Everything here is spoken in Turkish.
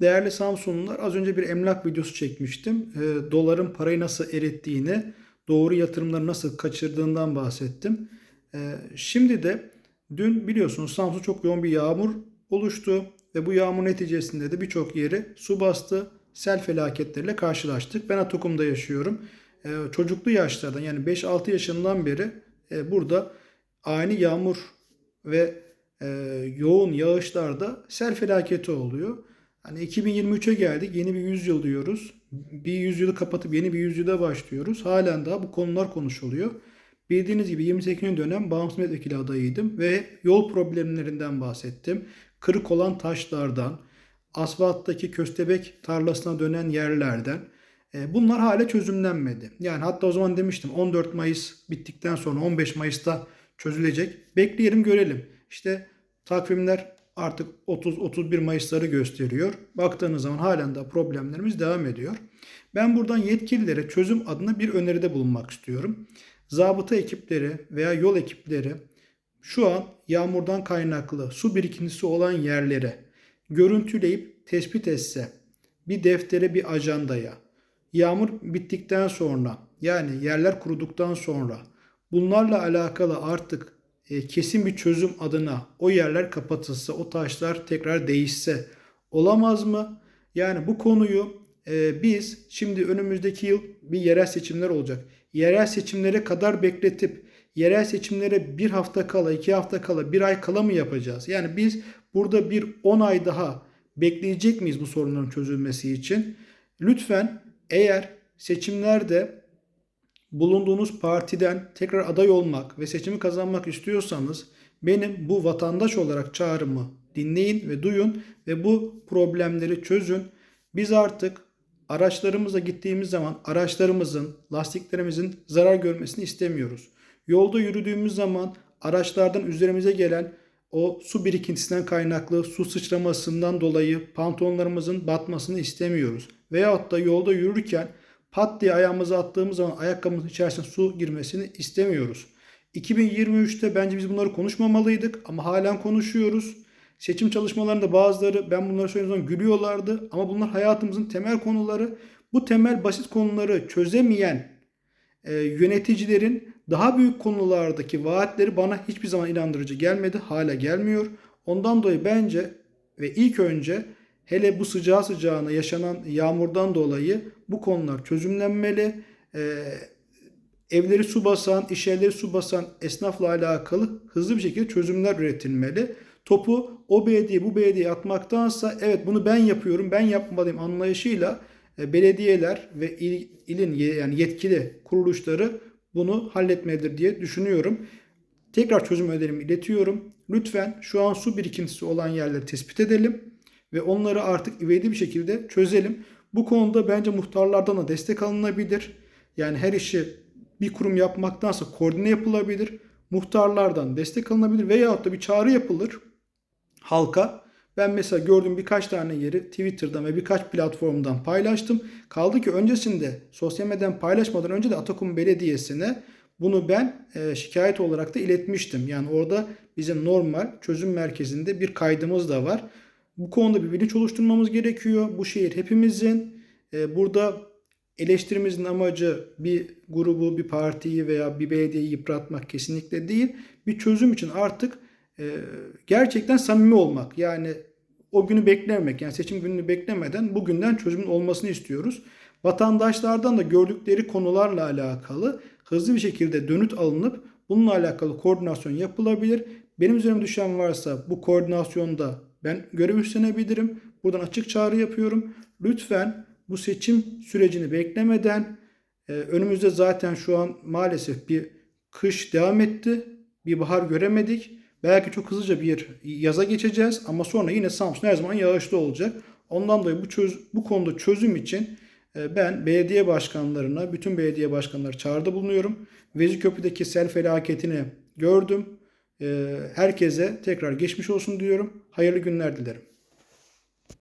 Değerli Samsunlular az önce bir emlak videosu çekmiştim. Ee, doların parayı nasıl erittiğini, doğru yatırımları nasıl kaçırdığından bahsettim. Ee, şimdi de dün biliyorsunuz Samsun çok yoğun bir yağmur oluştu ve bu yağmur neticesinde de birçok yeri su bastı. Sel felaketleriyle karşılaştık. Ben Atokum'da yaşıyorum. Ee, çocuklu yaşlardan yani 5-6 yaşından beri e, burada ani yağmur ve e, yoğun yağışlarda sel felaketi oluyor. Hani 2023'e geldik. Yeni bir yüzyıl diyoruz. Bir yüzyılı kapatıp yeni bir yüzyıla başlıyoruz. Halen daha bu konular konuşuluyor. Bildiğiniz gibi 28. dönem bağımsız milletvekili adayıydım ve yol problemlerinden bahsettim. Kırık olan taşlardan, asfalttaki köstebek tarlasına dönen yerlerden. E, Bunlar hala çözümlenmedi. Yani hatta o zaman demiştim 14 Mayıs bittikten sonra 15 Mayıs'ta çözülecek. Bekleyelim görelim. İşte takvimler artık 30-31 Mayıs'ları gösteriyor. Baktığınız zaman halen de problemlerimiz devam ediyor. Ben buradan yetkililere çözüm adına bir öneride bulunmak istiyorum. Zabıta ekipleri veya yol ekipleri şu an yağmurdan kaynaklı su birikintisi olan yerlere görüntüleyip tespit etse bir deftere bir ajandaya yağmur bittikten sonra yani yerler kuruduktan sonra bunlarla alakalı artık e, kesin bir çözüm adına o yerler kapatılsa, o taşlar tekrar değişse olamaz mı? Yani bu konuyu e, biz şimdi önümüzdeki yıl bir yerel seçimler olacak. Yerel seçimlere kadar bekletip yerel seçimlere bir hafta kala, iki hafta kala, bir ay kala mı yapacağız? Yani biz burada bir 10 ay daha bekleyecek miyiz bu sorunların çözülmesi için? Lütfen eğer seçimlerde bulunduğunuz partiden tekrar aday olmak ve seçimi kazanmak istiyorsanız benim bu vatandaş olarak çağrımı dinleyin ve duyun ve bu problemleri çözün. Biz artık araçlarımızla gittiğimiz zaman araçlarımızın, lastiklerimizin zarar görmesini istemiyoruz. Yolda yürüdüğümüz zaman araçlardan üzerimize gelen o su birikintisinden kaynaklı su sıçramasından dolayı pantolonlarımızın batmasını istemiyoruz. Veyahut da yolda yürürken pat diye ayağımızı attığımız zaman ayakkabımızın içerisine su girmesini istemiyoruz. 2023'te bence biz bunları konuşmamalıydık ama halen konuşuyoruz. Seçim çalışmalarında bazıları ben bunları söylediğim zaman gülüyorlardı ama bunlar hayatımızın temel konuları. Bu temel basit konuları çözemeyen e, yöneticilerin daha büyük konulardaki vaatleri bana hiçbir zaman inandırıcı gelmedi. Hala gelmiyor. Ondan dolayı bence ve ilk önce hele bu sıcağı sıcağına yaşanan yağmurdan dolayı bu konular çözümlenmeli. Ee, evleri su basan, iş yerleri su basan esnafla alakalı hızlı bir şekilde çözümler üretilmeli. Topu o belediye bu belediye atmaktansa evet bunu ben yapıyorum, ben yapmalıyım anlayışıyla e, belediyeler ve il, ilin yani yetkili kuruluşları bunu halletmelidir diye düşünüyorum. Tekrar çözüm önerimi iletiyorum. Lütfen şu an su birikintisi olan yerleri tespit edelim ve onları artık ivedi bir şekilde çözelim. Bu konuda bence muhtarlardan da destek alınabilir. Yani her işi bir kurum yapmaktansa koordine yapılabilir. Muhtarlardan destek alınabilir veyahut da bir çağrı yapılır halka. Ben mesela gördüğüm birkaç tane yeri Twitter'dan ve birkaç platformdan paylaştım. Kaldı ki öncesinde sosyal medyadan paylaşmadan önce de Atakum Belediyesi'ne bunu ben e, şikayet olarak da iletmiştim. Yani orada bizim normal çözüm merkezinde bir kaydımız da var. Bu konuda bir bilinç oluşturmamız gerekiyor. Bu şehir hepimizin. E, burada eleştirimizin amacı bir grubu, bir partiyi veya bir belediyeyi yıpratmak kesinlikle değil. Bir çözüm için artık e, gerçekten samimi olmak. Yani o günü beklemek, yani seçim gününü beklemeden bugünden çözümün olmasını istiyoruz. Vatandaşlardan da gördükleri konularla alakalı hızlı bir şekilde dönüt alınıp bununla alakalı koordinasyon yapılabilir. Benim üzerime düşen varsa bu koordinasyonda ben görev üstlenebilirim. Buradan açık çağrı yapıyorum. Lütfen bu seçim sürecini beklemeden e, önümüzde zaten şu an maalesef bir kış devam etti. Bir bahar göremedik. Belki çok hızlıca bir yaza geçeceğiz ama sonra yine Samsun her zaman yağışlı olacak. Ondan dolayı bu çöz, bu konuda çözüm için e, ben belediye başkanlarına, bütün belediye başkanları çağrıda bulunuyorum. Vezirköprü'deki sel felaketini gördüm. E, herkese tekrar geçmiş olsun diyorum. Hayırlı günler dilerim.